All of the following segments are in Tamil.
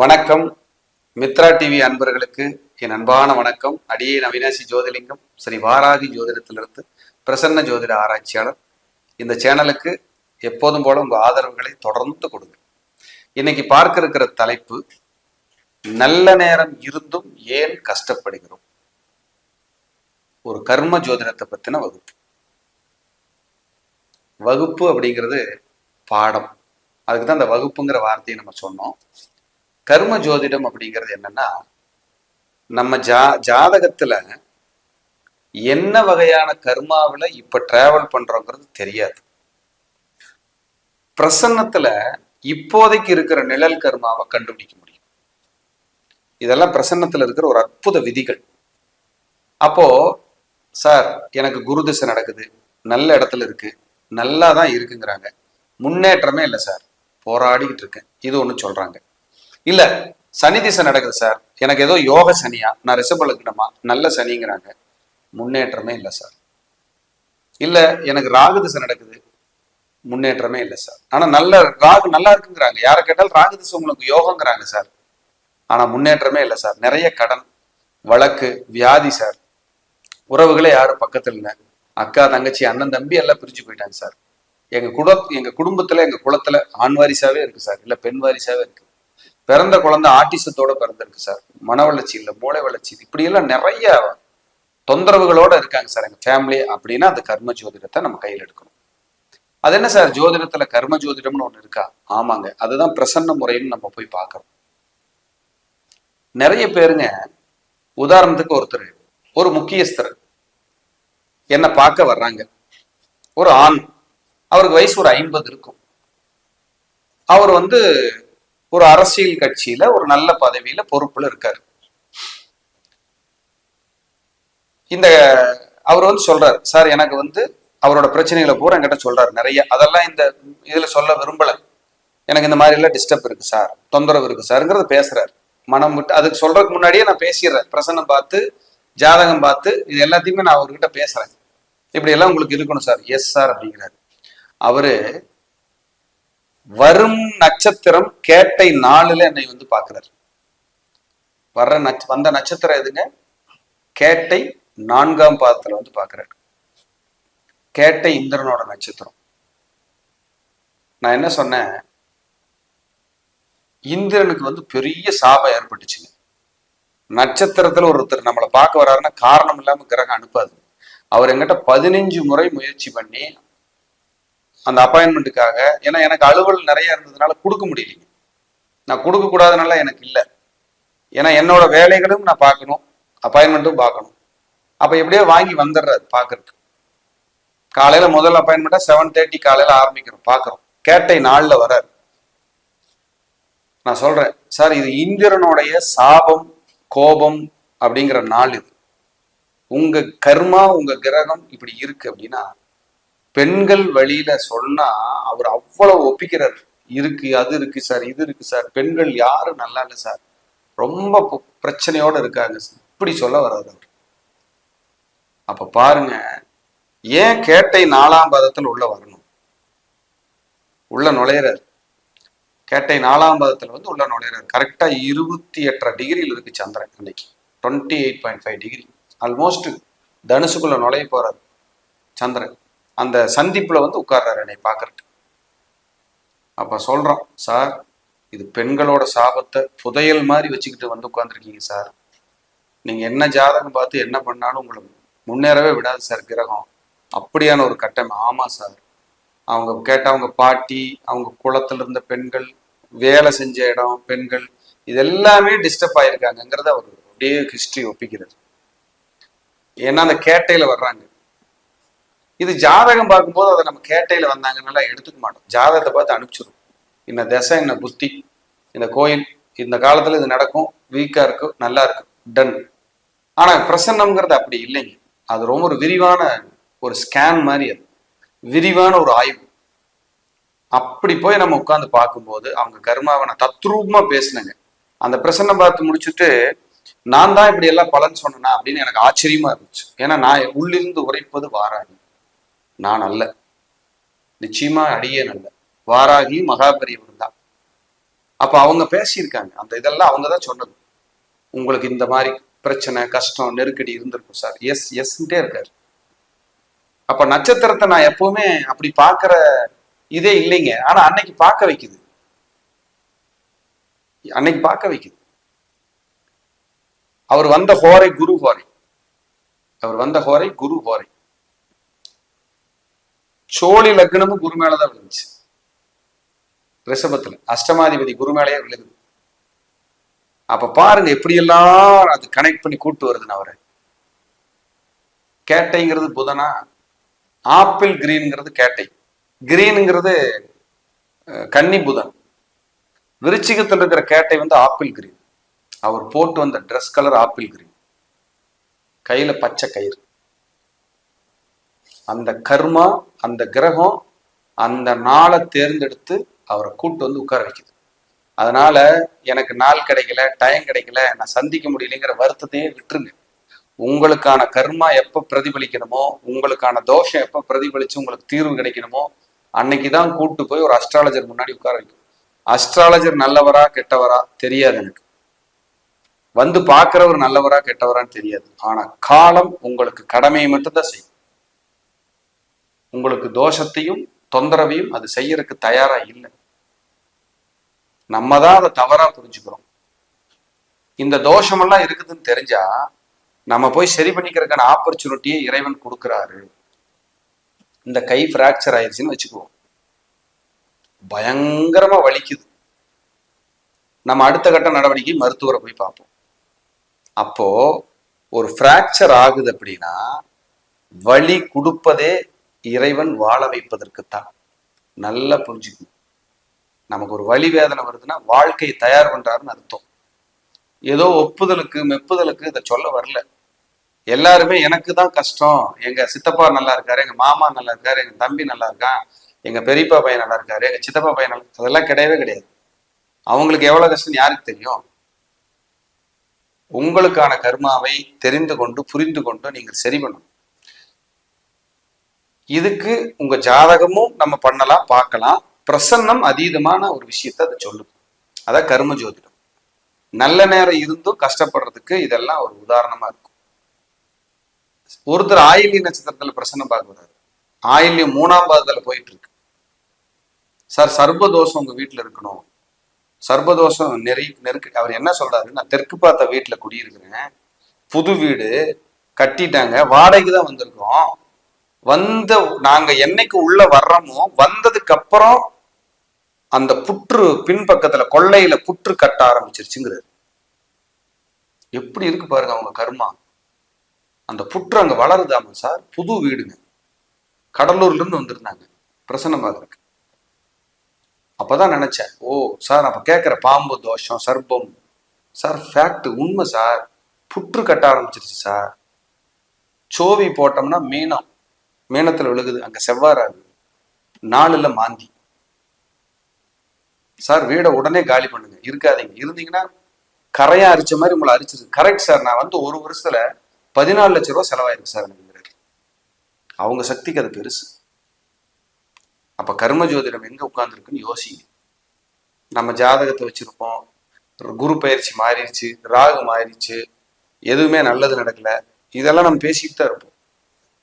வணக்கம். மித்ரா டிவி அன்பர்களுக்கு என் அன்பான வணக்கம். அடியே அவினாசி ஜோதிலிங்கம் ஸ்ரீ வாராகி ஜோதிடத்திலிருந்து பிரசன்ன ஜோதிட ஆராய்ச்சியாளர். இந்த சேனலுக்கு எப்போதும் போல உங்கள் ஆதரவுகளை தொடர்ந்து கொடுங்க. இன்னைக்கு பார்க்க இருக்கிற தலைப்பு நல்ல நேரம் இருந்தும் ஏன் கஷ்டப்படுகிறோம்? ஒரு கர்ம ஜோதிடத்தை பற்றின வகுப்பு. வகுப்பு அப்படிங்கிறது பாடம். அதுக்கு தான் அந்த வகுப்புங்கிற வார்த்தையை நம்ம சொன்னோம். கர்ம ஜோதிடம் அப்படிங்கிறது என்னன்னா நம்ம ஜா ஜாதகத்துல என்ன வகையான கர்மாவில் இப்ப டிராவல் பண்றோங்கிறது தெரியாது. பிரசன்னத்துல இப்போதைக்கு இருக்கிற நிழல் கர்மாவை கண்டுபிடிக்க முடியும். இதெல்லாம் பிரசன்னத்துல இருக்கிற ஒரு அற்புத விதிகள். அப்போ சார் எனக்கு குரு திசை நடக்குது நல்ல இடத்துல இருக்கு நல்லா தான் இருக்குங்கிறாங்க. முன்னேற்றமே இல்லை சார். போராடிக்கிட்டு இருக்கேன். இது ஒன்று சொல்றாங்க. இல்ல சனி திசை நடக்குது சார். எனக்கு ஏதோ யோக சனியா? நான் ரிஷபலக்கணமா நல்ல சனிங்கிறாங்க. முன்னேற்றமே இல்லை சார். இல்ல எனக்கு ராகு திசை நடக்குது. முன்னேற்றமே இல்லை சார். ஆனா நல்ல ராகு நல்லா இருக்குங்கிறாங்க. யாரை கேட்டாலும் ராகு திசை உங்களுக்கு யோகங்கிறாங்க சார். ஆனா முன்னேற்றமே இல்லை சார். நிறைய கடன் வழக்கு வியாதி சார். உறவுகளே யாரும் பக்கத்துல இல்லை. அக்கா தங்கச்சி அண்ணன் தம்பி எல்லாம் பிரிஞ்சு போயிட்டாங்க சார். எங்க குட எங்க குடும்பத்துல எங்க குளத்துல ஆண் வாரிசாவே இருக்கு சார். இல்ல பெண் வாரிசாவே இருக்கு. பிறந்த குழந்தை ஆட்டிசத்தோட பிறந்திருக்கு சார். மன வளர்ச்சி இல்லை மூளை வளர்ச்சி இப்படி எல்லாம் நிறைய தொந்தரவுகளோட இருக்காங்க சார் எங்க ஃபேமிலி அப்படின்னா அந்த கர்ம ஜோதிடத்தை நம்ம கையில் எடுக்கணும். அது என்ன சார்? ஜோதிடத்துல கர்ம ஜோதிடம்னு ஒண்ணு இருக்கா? ஆமாங்க. அதுதான் பிரசன்ன முறைன்னு நம்ம போய் பார்க்கறோம். நிறைய பேருங்க உதாரணத்துக்கு ஒருத்தர் ஒரு முக்கியஸ்தர் என்ன பார்க்க வர்றாங்க. ஒரு ஆண். அவருக்கு வயசு ஒரு ஐம்பது இருக்கும். அவர் வந்து ஒரு அரசியல் கட்சியில ஒரு நல்ல பதவியில பொறுப்புல இருக்காரு. இந்த அவர் வந்து சொல்றாரு சார் எனக்கு வந்து அவரோட பிரச்சனைகளை பூரா என்கிட்ட சொல்றாரு நிறைய. அதெல்லாம் இந்த இதுல சொல்ல விரும்பல. எனக்கு இந்த மாதிரி எல்லாம் டிஸ்டர்ப் இருக்கு சார். தொந்தரவு இருக்கு சார்ங்கிறத பேசுறாரு. மனம் விட்டு அதுக்கு சொல்றதுக்கு முன்னாடியே நான் பேசிடுறேன். பிரசன்னம் பார்த்து ஜாதகம் பார்த்து இது எல்லாத்தையுமே நான் அவர்கிட்ட பேசுறேன். இப்படி எல்லாம் உங்களுக்கு இருக்கணும் சார். எஸ் சார் அப்படிங்கிறாரு. அவரு வரும் நட்சத்திரம் கேட்டை நாளுல என்னை வந்து பாக்குறாரு வர்ற நட்ச வந்த நட்சத்திரம் எதுங்க? கேட்டை நான்காம் பாதத்துல வந்து பாக்குறாரு கேட்டை இந்திரனோட நட்சத்திரம். நான் என்ன சொன்னேன்? இந்திரனுக்கு வந்து பெரிய சாபம் ஏற்பட்டுச்சுங்க. நட்சத்திரத்துல ஒருத்தர் நம்மளை பார்க்க வர்றாருன்னா காரணம் இல்லாம கிரகம் அனுப்பாது. அவர் எங்கிட்ட பதினஞ்சு முறை முயற்சி பண்ணி அந்த அப்பாயின்மெண்ட்டுக்காக ஏன்னா எனக்கு அலுவல் நிறைய இருந்ததுனால கொடுக்க முடியலைங்க. நான் கொடுக்க கூடாதனால எனக்கு இல்லை. ஏன்னா என்னோட வேலைகளும் நான் பார்க்கணும். அப்பாயின்மெண்ட்டும் பார்க்கணும். அப்ப எப்படியோ வாங்கி வந்துடுறாரு பார்க்கறதுக்கு. காலையில முதல் அப்பாயின்மெண்ட்டா செவன் தேர்ட்டி காலையில ஆரம்பிக்கிறோம் பார்க்குறோம். கேட்டை நாளில் வராரு நான் சொல்றேன் சார் இது இந்திரனுடைய சாபம் கோபம் அப்படிங்கிற நாள் இது. உங்க கர்மா உங்க கிரகம் இப்படி இருக்கு அப்படின்னா பெண்கள் வழியில சொன்னா அவர் அவ்வளவு ஒப்பிக்கிறார். இருக்கு அது இருக்கு சார் இது இருக்கு சார். பெண்கள் யாரும் நல்லா இல்லை சார்? ரொம்ப பிரச்சனையோட இருக்காங்க சார். இப்படி சொல்ல வர்றாரு அவர். அப்ப பாருங்க ஏன் கேட்டை நாலாம் பாதத்துல உள்ள வரணும்? உள்ள நுழையிறாரு. கேட்டை நாலாம் பாதத்துல வந்து உள்ள நுழையிறார். கரெக்டா இருபத்தி எட்டரை டிகிரியில் இருக்கு சந்திரன் அன்னைக்கு. Twenty eight point five degree almost தனுசுக்குள்ள நுழைய போறாரு சந்திரன். அந்த சந்திப்புல வந்து உட்கார்றாரு என்னை பார்க்கறதுக்கு. அப்ப சொல்றோம் சார் இது பெண்களோட சாபத்தை புதையல் மாதிரி வச்சுக்கிட்டு வந்து உட்காந்துருக்கீங்க சார். நீங்க என்ன ஜாதகம் பார்த்து என்ன பண்ணாலும் உங்களை முன்னேறவே விடாது சார் கிரகம். அப்படியான ஒரு கட்டம். ஆமா சார். அவங்க கேட்ட அவங்க பாட்டி அவங்க குளத்துல இருந்த பெண்கள் வேலை செஞ்ச இடம் பெண்கள் இது எல்லாமே டிஸ்டர்ப் ஆயிருக்காங்கிறத அவர் அப்படியே ஹிஸ்ட்ரி ஒப்பிக்கிறது. ஏன்னா அந்த கேட்டையில் வர்றாங்க. இது ஜாதகம் பார்க்கும்போது அதை நம்ம கேட்டையில வந்தாங்கன்னால எடுத்துக்க மாட்டோம். ஜாதகத்தை பார்த்து அனுப்பிச்சிடும் இந்த திசை என்ன புத்தி இந்த கோயில் இந்த காலத்துல இது நடக்கும் வீக்கா இருக்கும் நல்லா இருக்கும் டன் ஆனா பிரசன்னம்ங்கிறது அப்படி இல்லைங்க. அது ரொம்ப ஒரு விரிவான ஒரு ஸ்கேன் மாதிரி அது. விரிவான ஒரு ஆய்வு. அப்படி போய் நம்ம உட்காந்து பார்க்கும்போது அவங்க கர்மாவை நான் தத்ரூபமா பேசினேங்க. அந்த பிரசன்னம் பார்த்து முடிச்சுட்டு நான் தான் இப்படி எல்லாம் பலன் சொன்னேனா? அப்படின்னு எனக்கு ஆச்சரியமா இருந்துச்சு. ஏன்னா நான் உள்ளிருந்து உரைப்பது வாராது. நான் அல்ல. நிச்சயமா அடியேன் அல்ல. வாராகி மகாபெரியவர் தான். அப்ப அவங்க பேசியிருக்காங்க. அந்த இதெல்லாம் அவங்க தான் சொன்னது. உங்களுக்கு இந்த மாதிரி பிரச்சனை கஷ்டம் நெருக்கடி இருந்திருக்கும் சார். எஸ் எஸ்ன்ட்டே இருக்காரு. அப்ப நட்சத்திரத்தை நான் எப்பவுமே அப்படி பாக்குற இதே இல்லைங்க. ஆனா அன்னைக்கு பார்க்க வைக்குது. அன்னைக்கு பார்க்க வைக்குது. அவர் வந்த ஹோரை குரு ஹோரை. அவர் வந்த ஹோரை குரு ஹோரை. சோழி லக்னமும் குரு மேலதான் விழுந்துச்சு. ரிஷபத்துல அஷ்டமாதிபதி குரு மேலேயே விழுகுது அப்ப பாருங்க எப்படியெல்லாம் அது கனெக்ட் பண்ணி கூட்டு வருதுன்னு அவரை. கேட்டைங்கிறது புதனா ஆப்பிள் கிரீன்ங்கிறது கேட்டை. கிரீனுங்கிறது கன்னி புதன். விருச்சிகத்தில் இருக்கிற கேட்டை வந்து ஆப்பிள் கிரீன். அவர் போட்டு வந்த ட்ரெஸ் கலர் ஆப்பிள் கிரீன். கையில பச்சை கயிறு. அந்த கர்மா அந்த கிரகம் அந்த நாளை தேர்ந்தெடுத்து அவரை கூட்டு வந்து உட்கார வைக்குது. அதனால எனக்கு நாள் கிடைக்கல டைம் கிடைக்கல நான் சந்திக்க முடியலைங்கிற வருத்தத்தையே விட்டுருங்க. உங்களுக்கான கர்மா எப்போ பிரதிபலிக்கணுமோ உங்களுக்கான தோஷம் எப்போ பிரதிபலிச்சு உங்களுக்கு தீர்வு கிடைக்கணுமோ அன்னைக்கு தான் கூட்டு போய் ஒரு அஸ்ட்ராலஜர் முன்னாடி உட்கார வைக்கும். அஸ்ட்ராலஜர் நல்லவரா கெட்டவரா தெரியாது எனக்கு. வந்து பார்க்குறவர் நல்லவரா கெட்டவரான்னு தெரியாது. ஆனா காலம் உங்களுக்கு கடமையை மட்டும்தான் செய்யும். உங்களுக்கு தோஷத்தையும் தொந்தரவையும் அது செய்யறதுக்கு தயாரா இல்லை. நம்ம தான் அதை தவறா புரிஞ்சுக்கிறோம். இந்த தோஷமெல்லாம் இருக்குதுன்னு தெரிஞ்சா நம்ம போய் சரி பண்ணிக்கிறதுக்கான ஆப்பர்ச்சுனிட்டியை இறைவன் கொடுக்குறாரு. இந்த கை ஃப்ராக்சர் ஆயிடுச்சுன்னு வச்சுக்குவோம். பயங்கரமா வலிக்குது. நம்ம அடுத்த கட்ட நடவடிக்கை மருத்துவரை போய் பார்ப்போம். அப்போ ஒரு ஃப்ராக்சர் ஆகுது அப்படின்னா வலி கொடுப்பதே இறைவன் வாழ வைப்பதற்குத்தான். நல்லா புரிஞ்சுக்கணும். நமக்கு ஒரு வழி வேதனை வருதுன்னா வாழ்க்கையை தயார் பண்றாருன்னு அர்த்தம். ஏதோ ஒப்புதலுக்கு மெப்புதலுக்கு இதை சொல்ல வரல. எல்லாருமே எனக்கு தான் கஷ்டம். எங்க சித்தப்பா நல்லா இருக்காரு எங்க மாமா நல்லா இருக்காரு எங்க தம்பி நல்லா இருக்கான் எங்க பெரியப்பா பையன் நல்லா இருக்காரு எங்க சித்தப்பா பையன் நல்லா அதெல்லாம் கிடையவே கிடையாது. அவங்களுக்கு எவ்வளவு கஷ்டம் யாருக்கு தெரியும்? உங்களுக்கான கர்மாவை தெரிந்து கொண்டு புரிந்து கொண்டு நீங்கள் சரி பண்ணணும். இதுக்கு உங்க ஜாதகமும் நம்ம பண்ணலாம் பார்க்கலாம். பிரசன்னம் அதீதமான ஒரு விஷயத்தை அதை சொல்லுது அதான் கர்ம ஜோதிடம். நல்ல நேரம் இருந்தும் கஷ்டப்படுறதுக்கு இதெல்லாம் ஒரு உதாரணமா இருக்கும். ஒருத்தர் ஆயில்ய நட்சத்திரத்துல பிரசன்னம் பார்க்கக்கூடாது ஆயில்யம் மூணாம் பாதத்துல போயிட்டு இருக்கு சார் சர்வதோஷம் உங்க வீட்டுல இருக்கணும். சர்வதோஷம் நெறி நெருக்கு அவர் என்ன சொல்றாரு? நான் தெற்கு பார்த்த வீட்டுல குடியிருக்கிறேன். புது வீடு கட்டிட்டாங்க. வாடகைக்கு தான் வந்திருக்கோம். வந்த நாங்க என்னைக்கு உள்ள வர்றோமோ வந்ததுக்கு அப்புறம் அந்த புற்று பின்பக்கத்துல கொள்ளையில புற்று கட்ட ஆரம்பிச்சிருச்சுங்கிறாரு. எப்படி இருக்கு பாருங்க அவங்க கர்மா. அந்த புற்று அங்க வளருதாமா சார்? புது வீடுங்க. கடலூர்ல இருந்து வந்திருந்தாங்க. பிரசன்னமாக இருக்கு அப்பதான் நினைச்சேன் ஓ சார் அப்ப கேட்கிற பாம்பு தோஷம் சர்ப்பம் சார் ஃபேக்ட் உண்மை சார். புற்று கட்ட ஆரம்பிச்சிருச்சு சார். சோவி போட்டோம்னா மீனம். மேனத்தில் விழுகுது அங்க செவ்வாறாகுது நாலுல மாந்தி. சார் வீடை உடனே காலி பண்ணுங்க. இருக்காதீங்க. இருந்தீங்கன்னா கரையா அரிச்ச மாதிரி உங்களை அரிச்சிருக்கு கரெக்ட் சார். நான் வந்து ஒரு வருஷத்துல பதினாலு லட்ச ரூபா செலவாயிருக்கு சார் எனக்கு அவங்க சக்திக்கு அது பெருசு. அப்ப கர்ம ஜோதிடம் எங்க உட்கார்ந்துருக்குன்னு யோசிங்க. நம்ம ஜாதகத்தை வச்சிருப்போம். குரு பயிற்சி மாறிடுச்சு ராகு மாறிடுச்சு. எதுவுமே நல்லது நடக்கல. இதெல்லாம் நம்ம பேசிட்டு தான் இருப்போம்.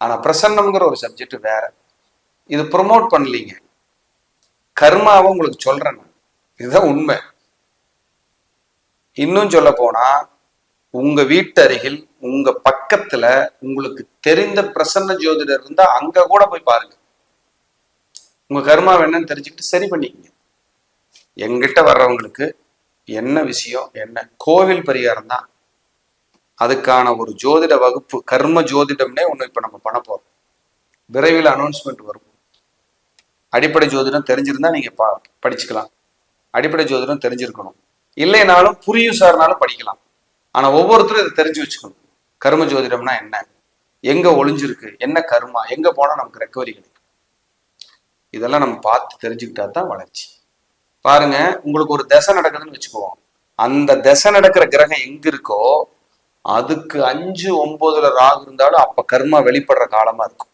ஆனா பிரசன்னம்ங்கிற ஒரு சப்ஜெக்ட் வேற. இது ப்ரொமோட் பண்ணலீங்க. கர்மாவை உங்களுக்கு சொல்றேன் நான். இதுதான் உண்மை. இன்னும் சொல்ல போனா உங்க வீட்டு அருகில் உங்க பக்கத்துல உங்களுக்கு தெரிந்த பிரசன்ன ஜோதிடர் இருந்தா அங்க கூட போய் பாருங்க. உங்க கர்மா என்னன்னு தெரிஞ்சுக்கிட்டு சரி பண்ணிக்கங்க. எங்கிட்ட வர்றவங்களுக்கு என்ன விஷயம் என்ன? கோவில் பரிகாரம் தான் அதுக்கான ஒரு ஜோதிட வகுப்பு கர்ம ஜோதிடம்னே ஒன்று இப்போ நம்ம பண்ண போறோம். விரைவில் அனௌன்ஸ்மெண்ட் வரும். அடிப்படை ஜோதிடம் தெரிஞ்சிருந்தா நீங்க பா படிச்சுக்கலாம். அடிப்படை ஜோதிடம் தெரிஞ்சிருக்கணும். இல்லைனாலும் புரியும் சார்னாலும் படிக்கலாம். ஆனா ஒவ்வொருத்தரும் இதை தெரிஞ்சு வச்சுக்கணும். கர்ம ஜோதிடம்னா என்ன? எங்க ஒளிஞ்சிருக்கு? என்ன கர்மா? எங்க போனா நமக்கு ரெக்கவரி கிடைக்கும்? இதெல்லாம் நம்ம பார்த்து தெரிஞ்சுக்கிட்டா தான் வளர்ச்சி. பாருங்க உங்களுக்கு ஒரு தசை நடக்குதுன்னு வச்சுக்குவோம் அந்த தசை நடக்கிற கிரகம் எங்க இருக்கோ அதுக்கு அஞ்சு ஒன்பதுல ராகு இருந்தாலும் அப்ப கர்மா வெளிப்படுற காலமா இருக்கும்.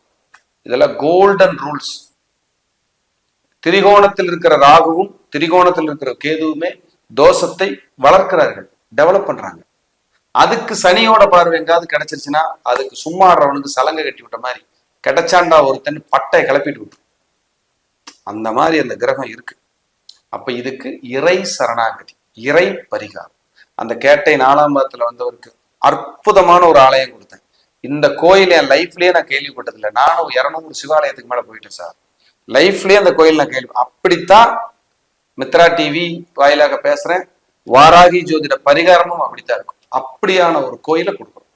இதெல்லாம் கோல்டன் ரூல்ஸ் திரிகோணத்தில் இருக்கிற ராகுவும் திரிகோணத்தில் இருக்கிற கேதுவுமே தோஷத்தை வளர்க்கிறார்கள் டெவலப் பண்றாங்க. அதுக்கு சனியோட பார்வை எங்காவது கிடைச்சிருச்சுன்னா அதுக்கு சும்மா ஆடுறவனுக்கு சலங்கை கட்டி விட்ட மாதிரி கிடைச்சாண்டா ஒருத்தன் பட்டை கிளப்பிட்டு விட்டு அந்த மாதிரி அந்த கிரகம் இருக்கு. அப்ப இதுக்கு இறை சரணாகதி இறை பரிகாரம். அந்த கேட்டை நாலாம் பாதத்துல வந்தவருக்கு அற்புதமான ஒரு ஆலயம் கொடுத்தேன். இந்த கோயில் என் லைஃப்லயே நான் கேள்விப்பட்டதில்லை. நானும் இரநூறு சிவாலயத்துக்கு மேல போயிட்டேன் சார். லைஃப்லயே அந்த கோயில் நான் கேள்வி அப்படித்தான் மித்ரா டிவி வாயிலாக பேசுறேன். வாராகி ஜோதிட பரிகாரமும் அப்படித்தான் இருக்கும். அப்படியான ஒரு கோயிலை கொடுக்குறோம்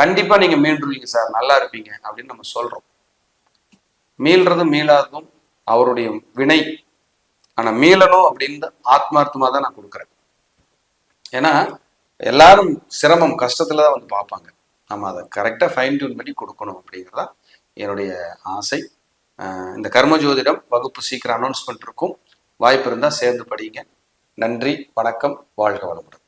கண்டிப்பா நீங்க மீண்டுருவீங்க சார். நல்லா இருப்பீங்க அப்படின்னு நம்ம சொல்றோம். மீள்றதும் மீளாததும் அவருடைய வினை. ஆனா மீளணும் அப்படின்னு ஆத்மார்த்தமா தான் நான் கொடுக்குறேன். ஏன்னா எல்லாரும் சிரமம் கஷ்டத்துல தான் வந்து பார்ப்பாங்க. நம்ம அதை கரெக்டாக ஃபைன் டியூன் பண்ணி கொடுக்கணும் அப்படிங்கிறதா என்னுடைய ஆசை. இந்த கர்ம ஜோதிடம் வகுப்பு சீக்கிரம் அனௌன்ஸ்மெண்ட் இருக்கும். வாய்ப்பு இருந்தால் சேர்ந்து படிங்க. நன்றி வணக்கம் வாழ்க வளமுடன்.